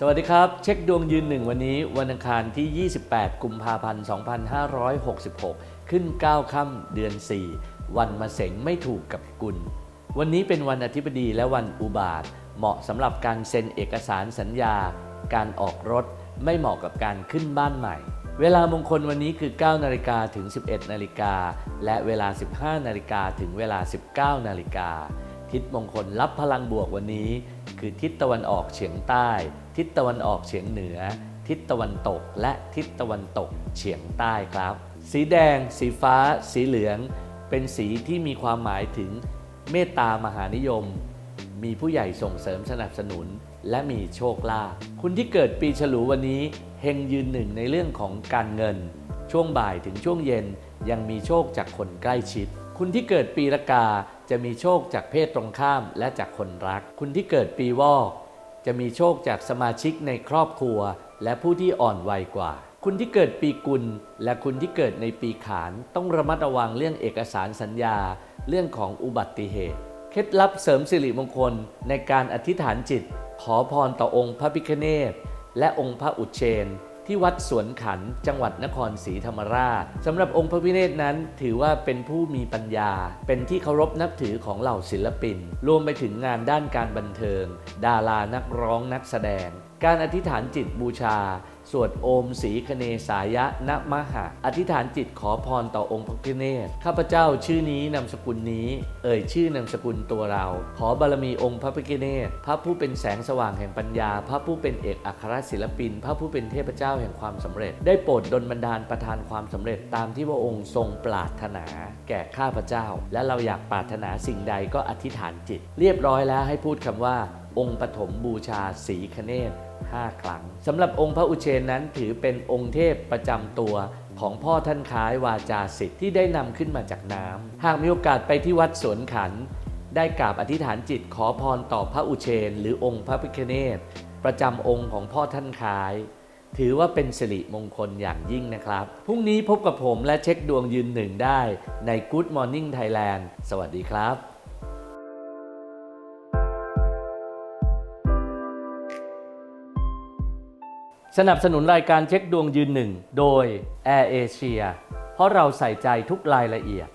สวัสดีครับ เช็คดวงยืนหนึ่งวันนี้วันอังคารที่ 28 กุมภาพันธ์ 2566 ขึ้น 9 ค่ำเดือน 4 วันมะเสงไม่ถูกกับกุล วันนี้เป็นวันอธิบดีและวันอุบาท เหมาะสำหรับการเซ็นเอกสารสัญญา การออกรถ ไม่เหมาะกับการขึ้นบ้านใหม่ เวลามงคลวันนี้คือ 9 นาฬิกาถึง 11 นาฬิกา และเวลา 15 นาฬิกาถึงเวลา 19 นาฬิกา ทิศมงคลรับพลังบวกวันนี้ คือทิศตะวันออกเฉียงใต้ ทิศตะวันออกเฉียงเหนือ ทิศตะวันตก และทิศตะวันตกเฉียงใต้ครับ สีแดง สีฟ้า สีเหลือง เป็นสีที่มีความหมายถึงเมตตามหานิยม มีผู้ใหญ่ส่งเสริมสนับสนุน และมีโชคลาภคุณที่เกิดปีฉลูวันนี้เฮงยืนหนึ่งในเรื่องของการเงิน ช่วงบ่ายถึงช่วงเย็นยังมีโชคจากคนใกล้ชิด คุณที่เกิดปีละกาจะมีโชคจากเพศตรงข้ามและจากคนรัก คุณที่เกิดปีวอก จะมีโชคจากสมาชิกในครอบครัว และผู้ที่อ่อนวัยกว่า คุณที่เกิดปีกุล และคุณที่เกิดในปีขานต้องระมัดระวังเรื่องเอกสารสัญญา เรื่องของอุบัติเหตุ เคล็ดลับเสริมสิริมงคลในการอธิษฐานจิต ขอพรต่อองค์พระพิฆเนศและองค์พระอุเชน ที่วัดสวนขันจังหวัดนครศรีธรรมราชสำหรับองค์พระพิเนศนั้นถือว่าเป็นผู้มีปัญญา เป็นที่เคารพนับถือของเหล่าศิลปิน รวมไปถึงงานด้านการบันเทิง ดารานักร้องนักแสดง การอธิษฐานจิตบูชา สวดโอมสีคเนสายะนะมหะ อธิษฐานจิตขอพรต่อองค์พระพิเนศข้าพเจ้าชื่อนี้นามสกุลนี้ เอ่ยชื่อนามสกุลตัวเรา ขอบารมีองค์พระพิเนศพระผู้เป็นแสงสว่างแห่งปัญญา พระผู้เป็นเอกอัครศิลปิน พระผู้เป็นเทพเจ้าแห่งความสำเร็จ ได้โปรดดลบันดาลประทานความสำเร็จตามที่พระองค์ทรงปรารถนา แก่ข้าพเจ้า และเราอยากปรารถนาสิ่งใดก็อธิษฐานจิต เรียบร้อยแล้วให้พูดคำว่า องค์ปฐมบูชาสีคเนศ 5 ครั้งสำหรับองค์พระอุเชนนั้นถือเป็นองค์เทพประจำตัวของพ่อท่านคล้ายวาจาสิทธิ์ที่ได้นำขึ้นมาจากน้ำหากมีโอกาสไปที่วัดสวนขัน ได้กราบอธิษฐานจิตขอพรต่อพระอุเชน หรือองค์พระพิฆเนศประจำองค์ของพ่อท่านคล้าย ถือว่าเป็นสิริมงคลอย่างยิ่งนะครับ พรุ่งนี้พบกับผมและเช็คดวงยืนหนึ่งได้ใน Good Morning Thailand สวัสดีครับ สนับสนุนรายการเช็คดวงยืนหนึ่งโดย Air Asia เพราะเราใส่ใจทุกรายละเอียด